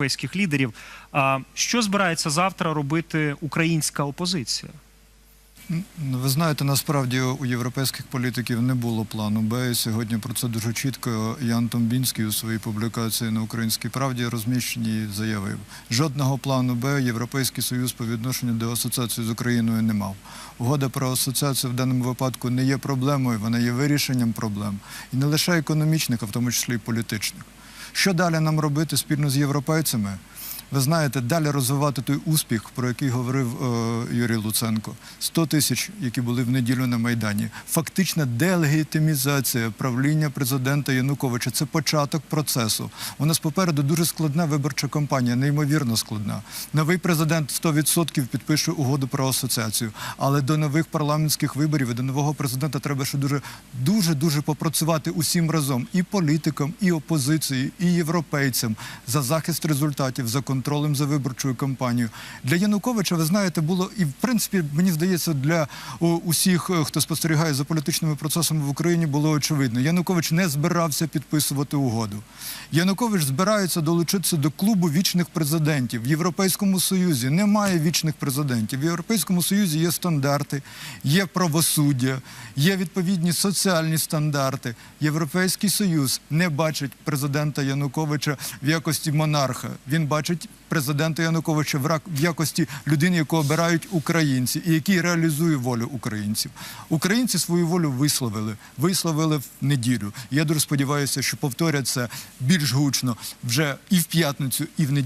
європейських лідерів. А що збирається завтра робити українська опозиція? Ну, Ви знаєте, насправді у європейських політиків не було плану Б. І сьогодні про це дуже чітко Ян Томбінський у своїй публікації на Українській правді розміщеній заявив. Жодного плану Б Європейський Союз по відношенню до асоціації з Україною не мав. Угода про асоціацію в даному випадку не є проблемою, вона є вирішенням проблем. І не лише економічних, а в тому числі і політичних. Що далі нам робити спільно з європейцями? Ви знаєте, далі розвивати той успіх, про який говорив е, Юрій Луценко. 100 тисяч, які були в неділю на Майдані. Фактична делегітимізація правління президента Януковича. Це початок процесу. У нас попереду дуже складна виборча кампанія, неймовірно складна. Новий президент 100% підпише угоду про асоціацію. Але до нових парламентських виборів і до нового президента треба ще дуже дуже дуже попрацювати усім разом і політикам, і опозиції, і європейцям за захист результатів, за контролем за виборчою кампанією. Для Януковича, ви знаєте, було і в принципі, мені здається, для усіх, е, хто спостерігає за політичними процесами в Україні, було очевидно. Янукович не збирався підписувати угоду. Янукович збирається долучитися до клубу вічних президентів. В Європейському Союзі немає вічних президентів. В Європейському Союзі є стандарти, є правосуддя, є відповідні соціальні стандарти. Європейський Союз не бачить президента Януковича в якості монарха. Він бачить президента Януковича в якості людини, яку обирають українці, і який реалізує волю українців. Українці свою волю висловили, висловили в неділю. Я дуже сподіваюся, що повторять це більш гучно вже і в п'ятницю, і в неділю.